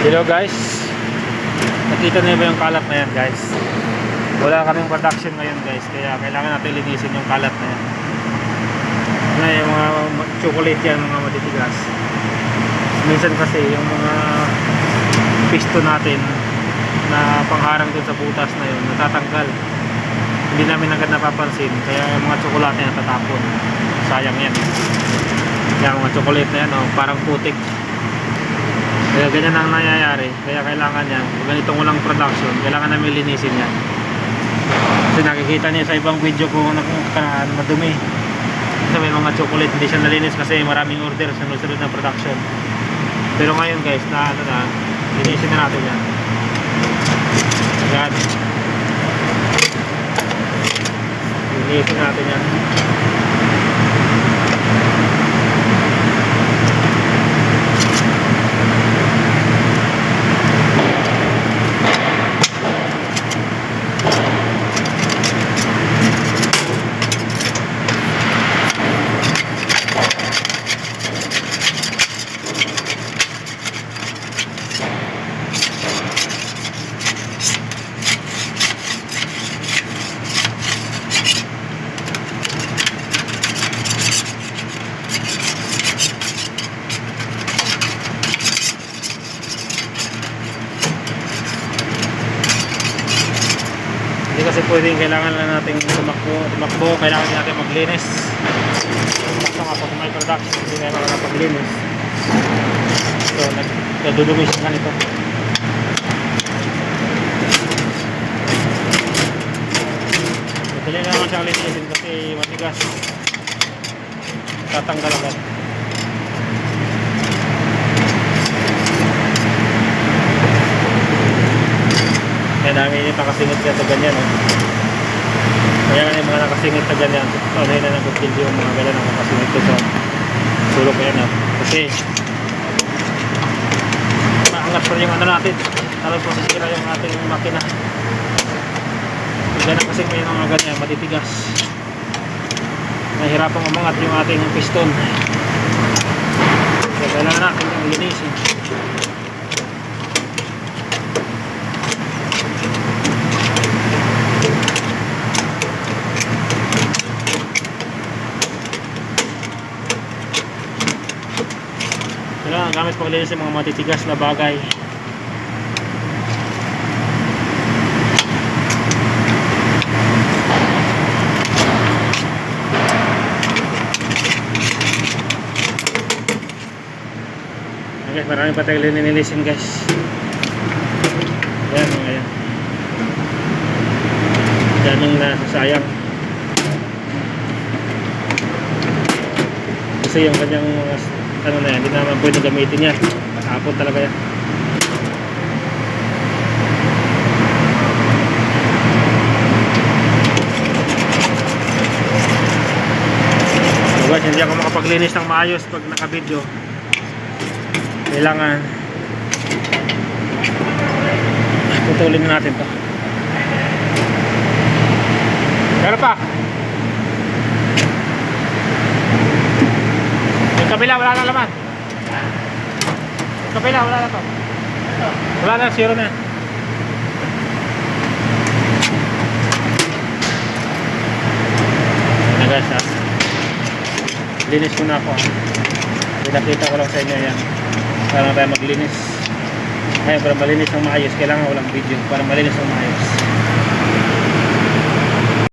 Hello guys. Nakita niyo ba yung kalat na yan guys? Wala kaming production ngayon guys Kaya kailangan natin linisin yung kalat na yan. Na yung mga chocolate yan mga matitigas minsan kasi yung mga piston natin na pangharang dun sa butas na yun natatanggal. Hindi namin agad napapansin kaya yung mga tsokolate na tatapon sayang yan kaya mga chocolate na yan oh, parang putik kaya ganyan ang nangyayari. Kaya kailangan yan. Kung ganitong walang production. Kailangan namin linisin yan. Kasi nakikita niyo sa ibang video ko na kung madumi. Kasi may mga chocolate hindi siya nalinis kasi maraming order sa sunod na production. Pero ngayon guys na ano na linisin na natin yan. Yan linisin natin yan kasi pwedeng kailangan lang natin tumakbo, tumakbo, kailangan din natin maglinis. Basta nga pag may production, hindi tayo makakapaglinis. So, nag- nadudumi siya ganito. Madali naman siyang linisin kasi matigas. Tatanggal agad. Kaya dami yung nakasingit ka sa ganyan. Eh. Kaya nga yung mga nakasingit sa ganyan, ano yun na kutsilyo yung mga ganyan ang nakasingit sa sulok yan. Eh. Kasi maangat pa rin yung ano natin. Talagang posisira yung ating makina. Ganyan kasi may mga ganyan, matitigas. Nahirapang umangat yung ating piston. Kaya kailangan natin yung linisin. Kailangan gamit paglinis ng mga matitigas na bagay. Okay, marami pa tayong linilisin guys. Yan, mga yan. Daming nasasayang. Kasi yung kanyang mga ano na yan, hindi naman pwede gamitin yan. Matapon talaga yan. So guys, hindi ako makapaglinis ng maayos pag naka-video. Kailangan putulin na natin to. Pero pa, yung kabila wala na laman. Yung kabila wala na to. Wala na, zero na. Yan na guys ha. Linis ko na ako. Pinakita ko lang sa inyo yan. Para tayo maglinis. Ngayon para malinis ng maayos, kailangan walang video para malinis ng maayos.